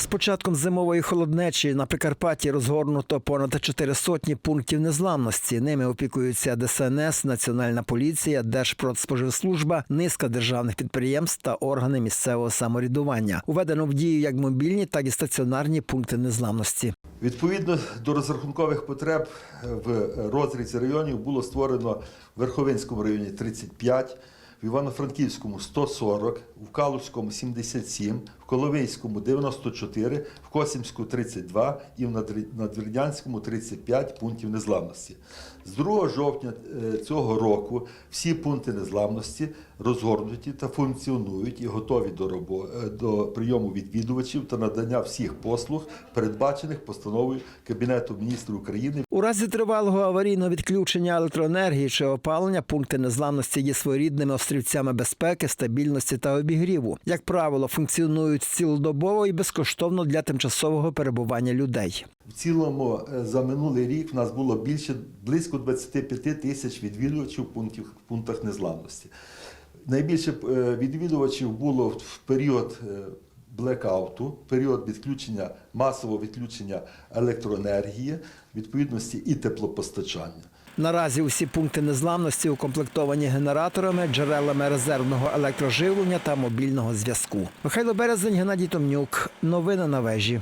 З початком зимової холоднечі на Прикарпатті розгорнуто понад чотири сотні пунктів незламності. Ними опікуються ДСНС, Національна поліція, Держпродспоживслужба, низка державних підприємств та органи місцевого самоврядування. Уведено в дію як мобільні, так і стаціонарні пункти незламності. Відповідно до розрахункових потреб в розрізі районів було створено в Верховинському районі 35, в Івано-Франківському 140, в Калузькому 77, в Коловейському 94, в Косівську 32 і в Надвірнянському 35 пунктів незламності. З 2 жовтня е, цього року всі пункти незламності розгорнуті та функціонують і готові до, робо- е, до прийому відвідувачів та надання всіх послуг, передбачених постановою Кабінету міністрів України У разі тривалого аварійного відключення електроенергії чи опалення пункти незламності є своєрідними острівцями безпеки, стабільності та обігріву. Як правило, функціонують цілодобово і безкоштовно для тимчасового перебування людей. В цілому е, за минулий рік в нас було більше близько 25 тисяч відвідувачів пунктів, в пунктах незламності. Найбільше е, відвідувачів було в- в період е, блекауту, період відключення, масового відключення електроенергії, відповідності і теплопостачання. Наразі усі пункти незламності укомплектовані генераторами, джерелами резервного електроживлення та мобільного зв'язку. Михайло Березень, Геннадій Томнюк. Новини на вежі.